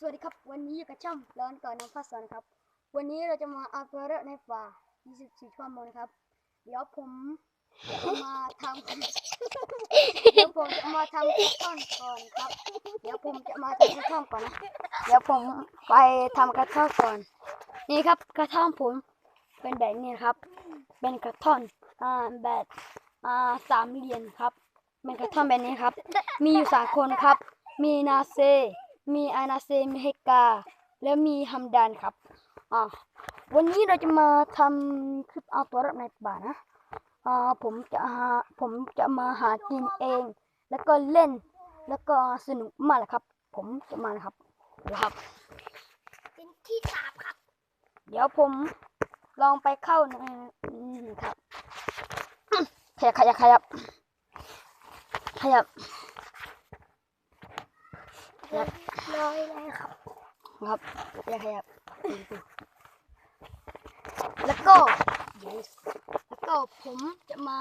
สวัสดีครับ วันนี้อยู่กับช่องร้อนก่อนน้ำฟ้าสอนครับ วันนี้เราจะมาเอาตัวเรอะในป่า 24 ชั่วโมงครับ เดี๋ยวผมจะมาทำเดี๋ยวผมจะมาทำกระท่อนก่อนครับ เดี๋ยวผมจะมาทำกระท่อมก่อนนะ เดี๋ยวผมไปทำกระท่อมก่อน นี่ครับกระท่อมผมเป็นแบบนี้ครับ เป็นกระท่อนอ่าแบบอ่าสามเหลี่ยมครับ เป็นกระท่อมแบบนี้ครับ มีอยู่สามคนครับ มีนาเซ มีอานาเซมีเฮกา และมีฮัมดานครับอ่าวันนี้เราจะมาทำคลิปเอาตัวรอดในป่านะอ่าผมจะหาผมจะมาหากินเอง แล้วก็เล่น แล้วก็สนุกมากเลยครับ ผมจะมานะครับเดี๋ยวครับเป็นที่สามครับ เดี๋ยวผมลองไปเข้าในนี่ครับขยับขยับขยับขยับ ขยับร้อยเลยครับ ครับขยับขยับแล้วก็ yes แล้วก็ผมจะมา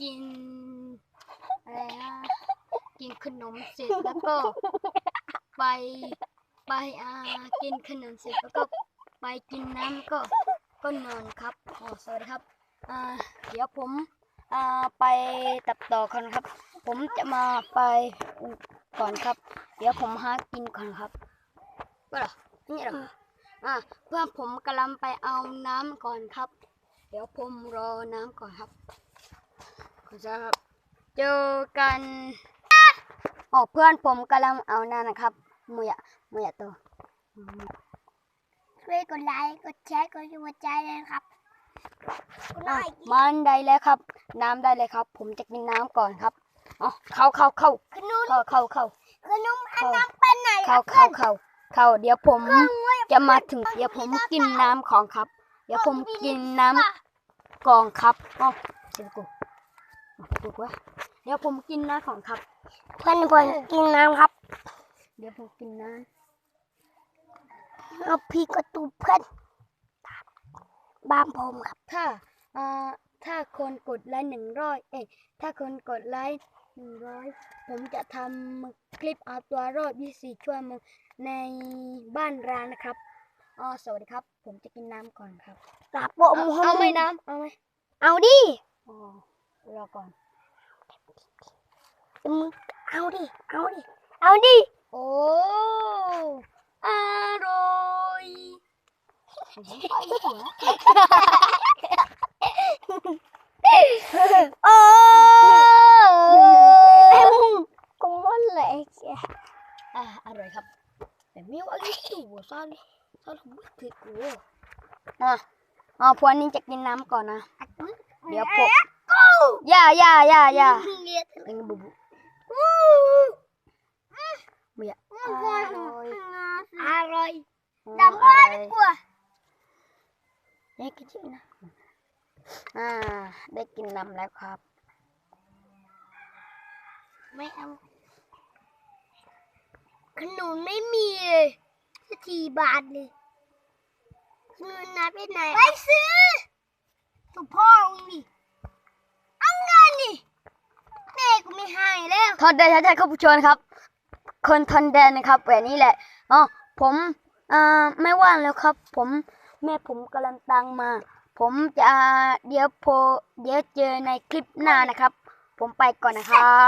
กินอะไรนะกินขนมเสร็จแล้วก็ไปไปอ่ากินขนมเสร็จแล้วก็ไปกินน้ำก็ก็นอนครับอ๋อสวัสดีครับอ่าเดี๋ยวผมอ่าไปตัดต่อก่อนครับ ผมจะมาไป ก่อนครับ เดี๋ยวผมหากินก่อนครับก็เหรอนี่เหรออ่าเพื่อนผมกำลังไปเอาน้ำก่อนครับ เดี๋ยวผมรอน้ำก่อนครับขอครับเจอกันอ๋อเพื่อนผมกำลังเอาน้ำนะครับมือยะมือยะตัวช่วยกดไลค์กดแชร์กดหัวใจเลยนะครับกดไลอะค์มันได้แล้วครับ น้ำได้เลยครับ ผมจะกินน้ำก่อนครับ อ๋อเข้าเข้าเข้าขนุนเข้าเข้าเข้าขนมอันนั้นเป็นไหนเข้าเข้าเข้าเข้าเดี๋ยวผมจะมาถึงเดี๋ยวผมกินน้ำของครับ เดี๋ยวผมกินน้ำกองครับอ๋อเดี๋ยวกูถูกวะเดี๋ยวผมกินน้ำของครับเพื่อนเพื่อนกินน้ำครับ เดี๋ยวผมกินน้เอาพี่กระตูเพื่อนบ้านผมครับำถ้าอ่าถ้าคนกดไลค์หนึ่งร้อยเอ้ยถ้าคนกดไลค์ หนึ่งร้อยผมจะทำคลิปเอาตัวรอด24ชั่วโมงในบ้านร้านนะครับอ๋อสวัสดีครับ ผมจะกินน้ำก่อนครับกลับผเอามเอาไหมน้ำเอาไหมเอาดิอ๋อรอก่อนมึงเอาดิ เอาดิ เอาดิ โอ้อร่อยไปหัว โอ้เอ็มกูมันเลย อ่าอร่อยครับ แต่ไม่ว่าลิสูซาลิซาลิไม่ถึกโอ้อะอ๋อพวกนี้จะกินน้ำก่อนนะ เดี๋ยวผมอย่าอย่าอย่าอย่าเอ็งบุบุเบียอร่อยอร่อยอืมดำว่าอดีร่อยกว่าได้กินชิมนะอ่า ได้กินน้ำแล้วครับ ไม่เอา ขนมไม่มีเลยสักทีบาทเลยเงินนะไปไหนไปซื้อถูกพ่อมึงดิเอาเงินดิแม่กูไม่ให้แล้วทอนแดนใช่ครับผู้ชมครับ คนทอนแดนนะครับแบบนี้แหละอ๋อผมอ่าไม่ว่างแล้วครับ ผมแม่ผมกำลังตังมา ผมจะเดี๋ยวโพเดี๋ยวเจอในคลิปหน้านะครับ ผมไปก่อนนะครับ